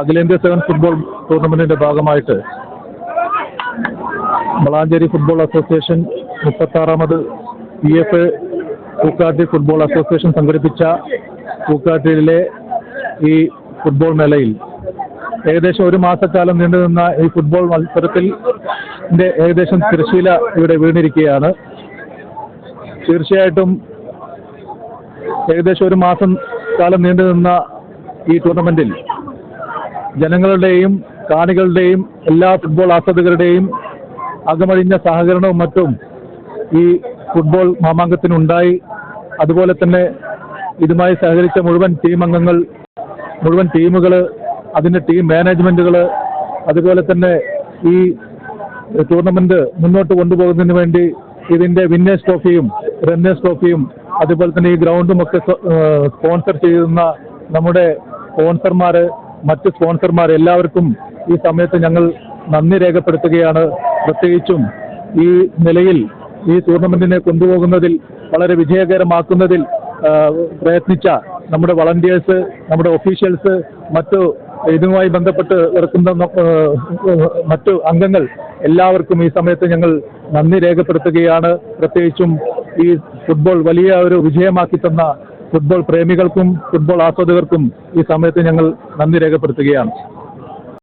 അഖിലേന്ത്യാ seven football ടൂർണമെന്റിന്റെ ഭാഗമായിട്ട് Valanchery football association മുപ്പത്താറാമത് P F Pookkatti football association സംഘടിപ്പിച്ച പൂക്കാട്ടിയിലെ ഈ ഫുട്ബോൾ മേളയിൽ ഏകദേശം ഒരു മാസക്കാലം നീണ്ടുനിന്ന ഈ ഫുട്ബോൾ മത്സരത്തിൽ ഏകദേശം തിരശീല ഇവിടെ വീണിരിക്കുകയാണ്. തീർച്ചയായിട്ടും ഏകദേശം ഒരു മാസം കാലം നീണ്ടുനിന്ന ഈ ടൂർണമെന്റിൽ ജനങ്ങളുടെയും കാണികളുടെയും എല്ലാ ഫുട്ബോൾ ആസ്വാദകരുടെയും അകമഴിഞ്ഞ സഹകരണവും മറ്റും ഈ ഫുട്ബോൾ മാമാങ്കത്തിനുണ്ടായി. അതുപോലെ തന്നെ ഇതുമായി സഹകരിച്ച മുഴുവൻ ടീം അംഗങ്ങൾ മുഴുവൻ ടീമുകൾ അതിന്റെ ടീം മാനേജ്മെന്റുകൾ അതുപോലെ തന്നെ ഈ ടൂർണമെന്റ് മുന്നോട്ട് കൊണ്ടുപോകുന്നതിന് വേണ്ടി ഇതിന്റെ വിന്നേഴ്സ് ട്രോഫിയും റണ്ണേഴ്സ് ട്രോഫിയും അതുപോലെ തന്നെ ഈ ഗ്രൗണ്ടും ഒക്കെ സ്പോൺസർ ചെയ്യുന്ന നമ്മുടെ സ്പോൺസർമാർ മറ്റ് സ്പോൺസർമാർ എല്ലാവർക്കും ഈ സമയത്ത് ഞങ്ങൾ നന്ദി രേഖപ്പെടുത്തുകയാണ്. പ്രത്യേകിച്ചും ഈ നിലയിൽ ഈ ടൂർണമെന്റിനെ കൊണ്ടുപോകുന്നതിൽ വളരെ വിജയകരമാക്കുന്നതിൽ പ്രയത്നിച്ച നമ്മുടെ വളണ്ടിയേഴ്സ് നമ്മുടെ ഒഫീഷ്യൽസ് മറ്റു ഇതുമായി ബന്ധപ്പെട്ട് ഇറക്കുന്ന മറ്റു അംഗങ്ങൾ എല്ലാവർക്കും ഈ സമയത്ത് ഞങ്ങൾ നന്ദി രേഖപ്പെടുത്തുകയാണ്. പ്രത്യേകിച്ചും ഈ ഫുട്ബോൾ വലിയ ഒരു വിജയമാക്കി തന്ന ഫുട്ബോൾ പ്രേമികൾക്കും ഫുട്ബോൾ ആസ്വാദകർക്കും ഈ സമയത്ത് ഞങ്ങൾ നന്ദി രേഖപ്പെടുത്തുകയാണ്.